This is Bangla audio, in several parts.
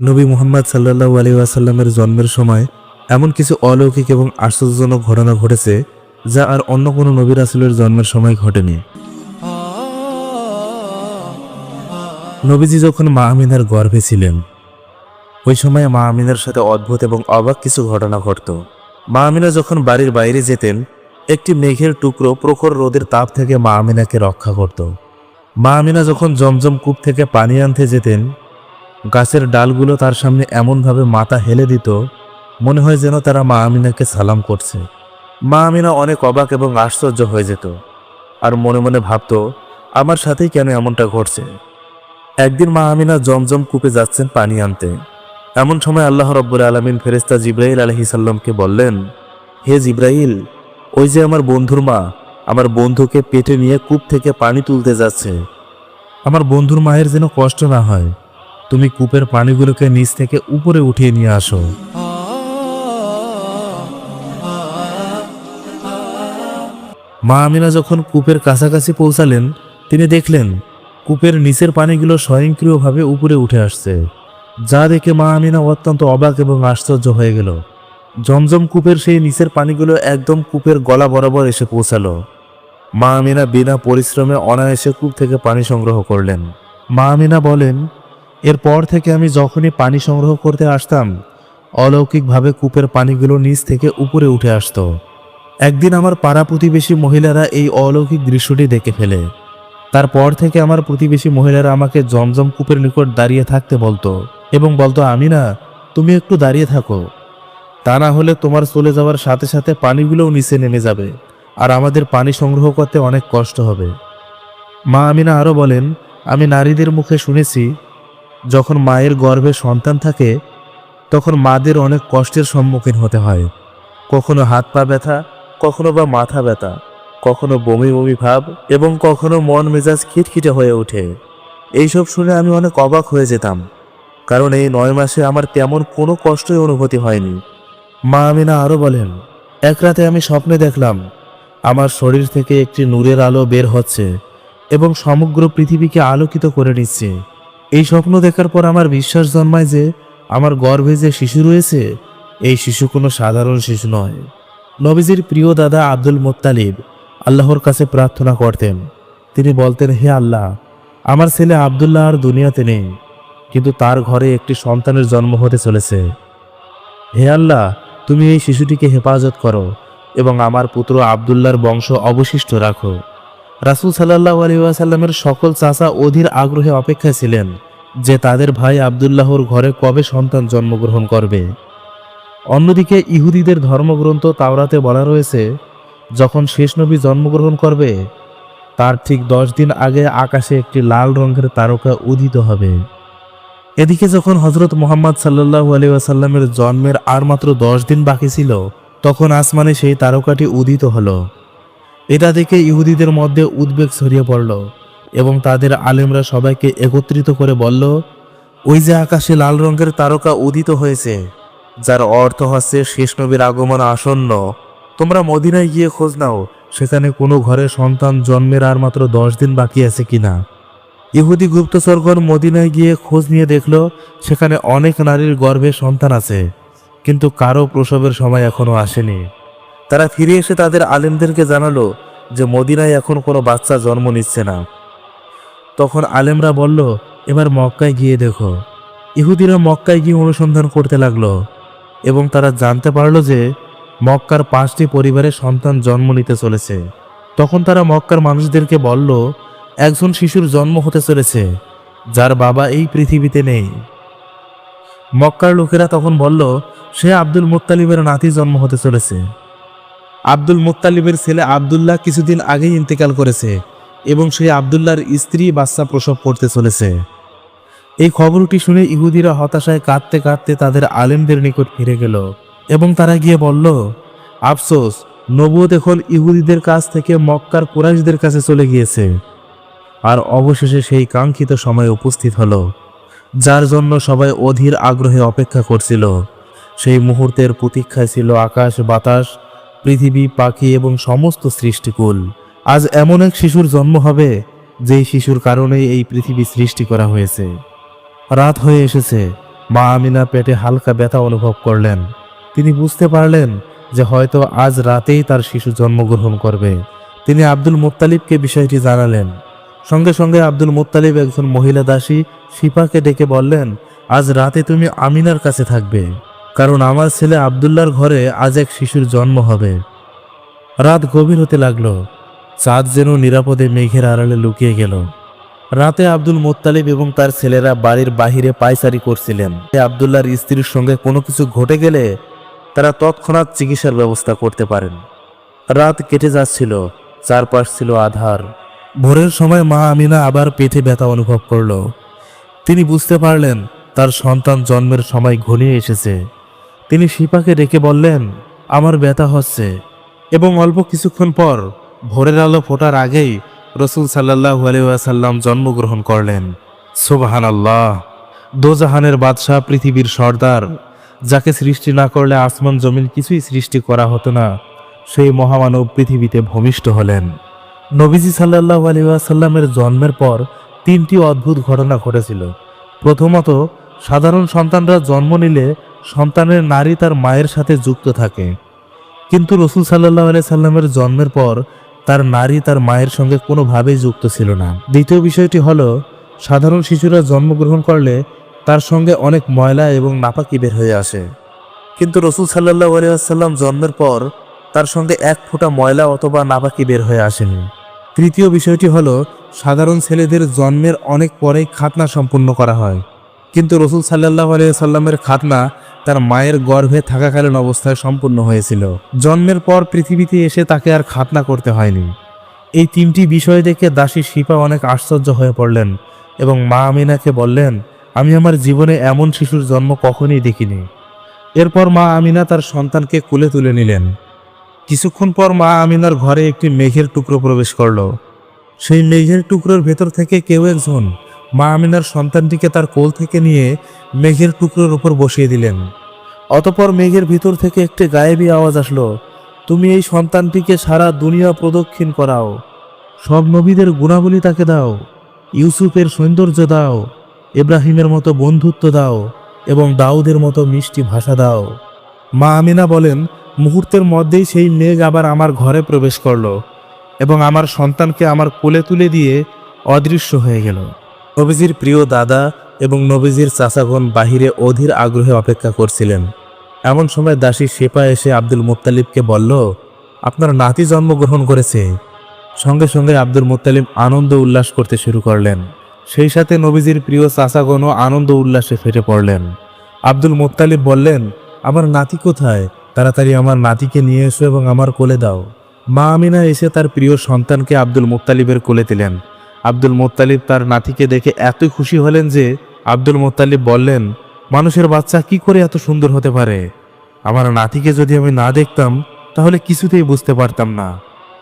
নবী মোহাম্মদ সাল্লাহু আলী আসাল্লামের জন্মের সময় এমন কিছু অলৌকিক এবং আশ্চর্যজনক ঘটনা ঘটেছে যা আর অন্য কোনো নবী রাসুলের জন্মের সময় ঘটেনি। নবীজি যখন মা আমিনার গর্ভে ছিলেন, ওই সময় মা আমিনার সাথে অদ্ভুত এবং অবাক কিছু ঘটনা ঘটত। মা আমিনা যখন বাড়ির বাইরে যেতেন, একটি মেঘের টুকরো প্রখর রোদের তাপ থেকে মা আমিনাকে রক্ষা করত। মা আমিনা যখন জমজম কূপ থেকে পানি আনতে যেতেন গাছের ডালগুলো তার সামনে এমনভাবে মাথা হেলে দিত, মনে হয় যেন তারা মা আমিনাকে সালাম করছে। মা আমিনা অনেক অবাক এবং আশ্চর্য হয়ে যেত আর মনে মনে ভাবত, আমার সাথেই কেন এমনটা ঘটছে? একদিন মা আমিনা জমজম কূপে যাচ্ছেন পানি আনতে। এমন সময় আল্লাহ রব্বুল আলমিন ফেরেস্তা জিব্রাইল আলহি সাল্লামকে বললেন, হে জিব্রাইল, ওই যে আমার বন্ধুর মা, আমার বন্ধুকে পেটে নিয়ে কূপ থেকে পানি তুলতে যাচ্ছে। আমার বন্ধুর মায়ের যেন কষ্ট না হয় তুমি কূপের পানিগুলোকে নিচ থেকে উপরে উঠিয়ে নিয়ে আসো। মা আমিনা যখন কূপের কাছাকাছি পৌঁছালেন, তিনি দেখলেন কূপের নিচের পানিগুলো স্বয়ংক্রিয়ভাবে উপরে উঠে আসছে। যা দেখে মা আমিনা অত্যন্ত অবাক এবং আশ্চর্য হয়ে গেল। জমজম কূপের সেই নিচের পানিগুলো একদম কূপের গলা বরাবর এসে পৌঁছালো। মা আমিনা বিনা পরিশ্রমে অনায়াসে কূপ থেকে পানি সংগ্রহ করলেন। মা আমিনা বলেন এরপর থেকে আমি যখনই পানি সংগ্রহ করতে আসতাম, অলৌকিকভাবে কূপের পানিগুলো নিচ থেকে উপরে উঠে আসতো। একদিন আমার পাড়া প্রতিবেশী মহিলারা এই অলৌকিক দৃশ্যটি দেখে ফেলে। তারপর থেকে আমার প্রতিবেশী মহিলারা আমাকে জমজম কূপের নিকট দাঁড়িয়ে থাকতে বলতো এবং বলতো আমি না তুমি একটু দাঁড়িয়ে থাকো। তা না হলে তোমার চলে যাওয়ার সাথে সাথে পানিগুলোও নিচে নেমে যাবে আর আমাদের পানি সংগ্রহ করতে অনেক কষ্ট হবে। মা আমিনা আরও বলেন, আমি নারীদের মুখে শুনেছি যখন মায়ের গর্ভে সন্তান থাকে, তখন মাদের অনেক কষ্টের সম্মুখীন হতে হয়। কখনো হাত পা ব্যথা, কখনো বা মাথা ব্যথা, কখনো বমি বমি ভাব এবং কখনো মন মেজাজ খিটখিটে হয়ে ওঠে। এইসব শুনে আমি অনেক অবাক হয়ে যেতাম, কারণ এই নয় মাসে আমার তেমন কোনো কষ্টই অনুভূতি হয়নি। মা আমিনা আরও বলেন, এক রাতে আমি স্বপ্নে দেখলাম, আমার শরীর থেকে একটি নূরের আলো বের হচ্ছে এবং সমগ্র পৃথিবীকে আলোকিত করে নিচ্ছে। এই স্বপ্ন দেখার পর আমার বিশ্বাস জন্মায় যে আমার গর্ভে যে শিশু রয়েছে, এই শিশু কোনো সাধারণ শিশু নয়। নবীজির প্রিয় দাদা আব্দুল মোত্তালিব আল্লাহর কাছে প্রার্থনা করতেন। তিনি বলতেন, হে আল্লাহ, আমার ছেলে আবদুল্লাহ আর দুনিয়াতে নেই, কিন্তু তার ঘরে একটি সন্তানের জন্ম হতে চলেছে। হে আল্লাহ, তুমি এই শিশুটিকে হেফাজত করো এবং আমার পুত্র আবদুল্লার বংশ অবশিষ্ট রাখো। রাসুল সাল্লাহ আলী সকল চাচা অধীর আগ্রহে অপেক্ষায় ছিলেন যে তাদের ভাই আবদুল্লাহর ঘরে কবে সন্তান জন্মগ্রহণ করবে। অন্যদিকে ইহুদিদের ধর্মগ্রন্থ তাওরাতে বলা রয়েছে, যখন শেষ নবী জন্মগ্রহণ করবে, তার ঠিক দশ দিন আগে আকাশে একটি লাল রঙের তারকা উদিত হবে। এদিকে যখন হজরত মোহাম্মদ সাল্লাহু আলি জন্মের আর মাত্র দশ দিন বাকি ছিল, তখন আসমানে সেই তারকাটি উদিত হলো। এটা দেখে ইহুদিদের মধ্যে উদ্বেগ ছড়িয়ে পড়ল এবং তাদের আলেমরা সবাইকে একত্রিত করে বলল, ওই যে আকাশে লাল রঙের তারকা উদিত হয়েছে, যার অর্থ হচ্ছে শেষ নবীর আগমন আসন্ন। তোমরা মদিনায় গিয়ে খোঁজ নাও, সেখানে কোনো ঘরে সন্তান জন্মের আর মাত্র দশ দিন বাকি আছে কিনা। ইহুদি গুপ্তচরগণ মদিনায় গিয়ে খোঁজ নিয়ে দেখল, সেখানে অনেক নারীর গর্ভে সন্তান আছে, কিন্তু কারও প্রসবের সময় এখনও আসেনি। তারা ফিরে এসে তাদের আলেমদেরকে জানালো যে মদিনায় এখন কোনো বাচ্চা জন্ম নিচ্ছে না। তখন আলেমরা বলল, এবার মক্কায় গিয়ে দেখো। ইহুদিরা মক্কায় গিয়ে অনুসন্ধান করতে লাগল এবং তারা জানতে পারল যে মক্কার পাঁচটি পরিবারের সন্তান জন্ম নিতে চলেছে। তখন তারা মক্কার মানুষদেরকে বলল, একজন শিশুর জন্ম হতে চলেছে, যার বাবা এই পৃথিবীতে নেই। মক্কার লোকেরা তখন বলল, সে আব্দুল মুত্তালিবের নাতি জন্ম হতে চলেছে। আব্দুল মুত্তালিবের ছেলে আবদুল্লাহ কিছুদিন আগেই ইন্তেকাল করেছে এবং সেই আবদুল্লাহর স্ত্রী বাচ্চা প্রসব করতে চলেছে। এই খবরটি শুনে ইহুদিরা হতাশায় কাঁদতে কাঁদতে তাদের আলেমদের নিকট ফিরে গেল এবং তারা গিয়ে বলল, আফসোস নবুয়ত এখন ইহুদিদের কাছ থেকে মক্কার কুরাইশদের কাছে চলে গিয়েছে। আর অবশেষে সেই কাঙ্ক্ষিত সময় উপস্থিত হলো, যার জন্য সবাই অধীর আগ্রহে অপেক্ষা করছিল। সেই মুহূর্তের প্রতীক্ষায় ছিল আকাশ, বাতাস পৃথিবী, পাখি এবং সমস্ত সৃষ্টিকুল। আজ এমন এক শিশুর জন্ম হবে, যেই শিশুর কারণেই এই পৃথিবী সৃষ্টি করা হয়েছে। রাত হয়ে এসেছে, মা আমিনা পেটে হালকা ব্যথা অনুভব করলেন। তিনি বুঝতে পারলেন যে হয়তো আজ রাতেই তার শিশু জন্মগ্রহণ করবে। তিনি আব্দুল মুত্তালিবকে বিষয়টি জানালেন। সঙ্গে সঙ্গে আব্দুল মুত্তালিব একজন মহিলা দাসী শিপাকে ডেকে বললেন, আজ রাতে তুমি আমিনার কাছে থাকবে। কারণ আমার ছেলে আবদুল্লার ঘরে আজ এক শিশুর জন্ম হবে। রাত গভীর হতে লাগল। চাঁদ যেন নিরাপদে মেঘের আড়ালে লুকিয়ে গেল। রাতে আব্দুল মোত্তালিব এবং তার ছেলেরা বাড়ির বাহিরে পায়চারি করছিলেন। আবদুল্লার স্ত্রীর সঙ্গে কোনো কিছু ঘটে গেলে তারা তৎক্ষণাৎ চিকিৎসার ব্যবস্থা করতে পারেন। রাত কেটে যাচ্ছিল, চারপাশ ছিল আধার। ভোরের সময় মা আমিনা আবার পেটে ব্যথা অনুভব করল। তিনি বুঝতে পারলেন তার সন্তান জন্মের সময় ঘনিয়ে এসেছে। তিনি শিপাকে ডেকে বললেন, আমার ব্যথা হচ্ছে। এবং অল্প কিছুক্ষণ পর ভোরের আলো ফোটার আগেই রসুল সাল্লাহ আলিয়াসাল্লাম জন্মগ্রহণ করলেন। সুবাহান আল্লাহ দোজাহানের বাদশাহ পৃথিবীর সর্দার, যাকে সৃষ্টি না করলে আসমান জমিন কিছুই সৃষ্টি করা হতো না, সেই মহামানব পৃথিবীতে ভূমিষ্ঠ হলেন। নবীজি সাল্লাহ আলিয়াসাল্লামের জন্মের পর তিনটি অদ্ভুত ঘটনা ঘটেছিল। প্রথমত, সাধারণ সন্তানরা জন্ম নিলে সন্তানের নারী তার মায়ের সাথে যুক্ত থাকে। কিন্তু রসুল সাল্লাহ আলাই সাল্লামের জন্মের পর তার নারী তার মায়ের সঙ্গে কোনোভাবেই যুক্ত ছিল না। দ্বিতীয় বিষয়টি হলো, সাধারণ শিশুরা জন্মগ্রহণ করলে তার সঙ্গে অনেক ময়লা এবং নাপাকি বের হয়ে আসে। কিন্তু রসুল সাল্লাহ আলিয়াল্লাম জন্মের পর তার সঙ্গে এক ফোঁটা ময়লা অথবা নাপাকি বের হয়ে আসেনি। তৃতীয় বিষয়টি হলো, সাধারণ ছেলেদের জন্মের অনেক পরেই খাতনা সম্পূর্ণ করা হয়। কিন্তু রসুল সাল্লাহ আলিয়াল্লামের খাতনা তার মায়ের গর্ভে থাকাকালীন অবস্থায় সম্পূর্ণ হয়েছিল। জন্মের পর পৃথিবীতে এসে তাকে আর খাতনা করতে হয়নি। এই তিনটি বিষয় দেখে দাসী শিপা অনেক আশ্চর্য হয়ে পড়লেন এবং মা আমিনাকে বললেন, আমি আমার জীবনে এমন শিশুর জন্ম কখনই দেখিনি। এরপর মা আমিনা তার সন্তানকে কোলে তুলে নিলেন। কিছুক্ষণ পর মা আমিনার ঘরে একটি মেঘের টুকরো প্রবেশ করল। সেই মেঘের টুকরোর ভেতর থেকে কেউ একজন মা আমিনার সন্তানটিকে তার কোল থেকে নিয়ে মেঘের টুকরোর উপর বসিয়ে দিলেন। অতপর মেঘের ভিতর থেকে একটি গায়েবী আওয়াজ আসলো, তুমি এই সন্তানটিকে সারা দুনিয়া প্রদক্ষিণ করাও। সব নবীদের গুণাবলী তাকে দাও, ইউসুফের সৌন্দর্য দাও, ইব্রাহিমের মতো বন্ধুত্ব দাও এবং দাউদের মতো মিষ্টি ভাষা দাও। মা আমিনা বলেন, মুহূর্তের মধ্যেই সেই মেঘ আবার আমার ঘরে প্রবেশ করল এবং আমার সন্তানকে আমার কোলে তুলে দিয়ে অদৃশ্য হয়ে গেল। নবীজির প্রিয় দাদা এবং নবীজির চাচাগণ বাহিরে অধীর আগ্রহে অপেক্ষা করছিলেন। এমন সময় দাসী শেপা এসে আব্দুল মুত্তালিবকে বলল, আপনার নাতি জন্মগ্রহণ করেছে। সঙ্গে সঙ্গে আব্দুল মুত্তালিব আনন্দ উল্লাস করতে শুরু করলেন। সেই সাথে নবীজির প্রিয় চাচাগণও আনন্দ উল্লাসে ফেটে পড়লেন। আব্দুল মুত্তালিব বললেন, আমার নাতি কোথায়? তাড়াতাড়ি আমার নাতিকে নিয়ে এসো এবং আমার কোলে দাও। মা আমিনা এসে তার প্রিয় সন্তানকে আব্দুল মুত্তালিবের কোলে দিলেন। আব্দুল মোত্তালিব তার নাতিকে দেখে এতই খুশি হলেন যে আব্দুল মোত্তালিব বললেন, মানুষের বাচ্চা কি করে এত সুন্দর হতে পারে? আমার নাতিকে যদি আমি না দেখতাম, তাহলে কিছুতেই বুঝতে পারতাম না।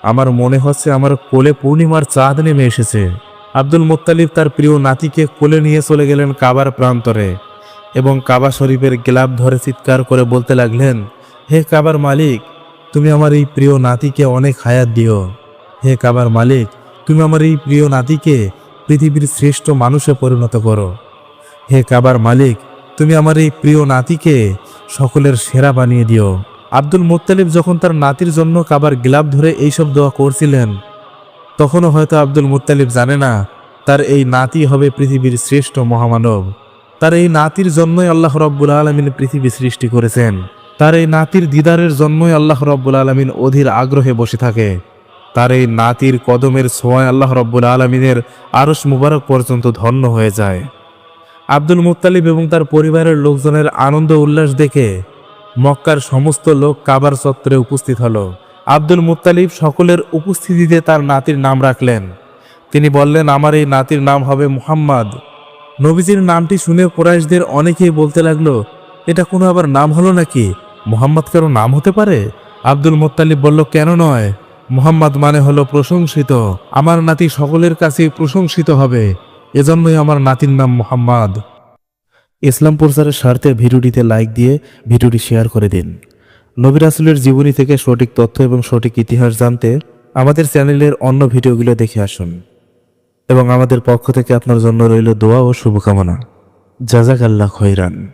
আমার মনে হচ্ছে আমার কোলে পূর্ণিমার চাঁদ নেমে এসেছে। আব্দুল মোত্তালিব তার প্রিয় নাতিকে কোলে নিয়ে চলে গেলেন কাবার প্রান্তরে এবং কাবা শরীফের গ্লাব ধরে চিৎকার করে বলতে লাগলেন, হে কাবার মালিক, তুমি আমার এই প্রিয় নাতিকে অনেক হায়াত দিও। হে কাবার মালিক তুমি আমার এই প্রিয় নাতিকে পৃথিবীর শ্রেষ্ঠ মানুষে পরিণত করো। হে কাবার মালিক, তুমি আমার এই প্রিয় নাতিকে সকলের সেরা বানিয়ে দিও। আব্দুল মোত্তালিব যখন তার নাতির জন্য কাবার গ্লাভ ধরে এইসব দোয়া করছিলেন, তখনও হয়তো আব্দুল মোত্তালিব জানে না, তার এই নাতি হবে পৃথিবীর শ্রেষ্ঠ মহামানব। তার এই নাতির জন্যই আল্লাহ রব্বুল আলমিন পৃথিবী সৃষ্টি করেছেন। তার এই নাতির দিদারের জন্যই আল্লাহ রব্বুল আলমিন অধীর আগ্রহে বসে থাকে। তার এই নাতির কদমের ছোঁয়ায় আল্লাহ রব্বুল আলমিনের আরস মুবারক পর্যন্ত ধন্য হয়ে যায়। আব্দুল মুত্তালিব এবং তার পরিবারের লোকজনের আনন্দ উল্লাস দেখে মক্কার সমস্ত লোক কাবার চত্বরে উপস্থিত হলো। আব্দুল মুত্তালিব সকলের উপস্থিতিতে তার নাতির নাম রাখলেন। তিনি বললেন, আমার এই নাতির নাম হবে মুহাম্মদ। নবীজির নামটি শুনে কোরাইশদের অনেকেই বলতে লাগল, এটা কোনো আবার নাম হলো নাকি? মোহাম্মদ কারও নাম হতে পারে? আব্দুল মোত্তালিব বলল, কেন নয়? মোহাম্মদ মানে হলো প্রশংসিত। আমার নাতি সকলের কাছেই প্রশংসিত হবে। এজন্যই আমার নাতির নাম মোহাম্মদ। ইসলাম প্রচারের স্বার্থে ভিডিওটিতে লাইক দিয়ে ভিডিওটি শেয়ার করে দিন। নবী রাসুলের জীবনী থেকে সঠিক তথ্য এবং সঠিক ইতিহাস জানতে আমাদের চ্যানেলের অন্য ভিডিওগুলো দেখে আসুন। এবং আমাদের পক্ষ থেকে আপনার জন্য রইল দোয়া ও শুভকামনা। জাজাক আল্লাহ খৈরান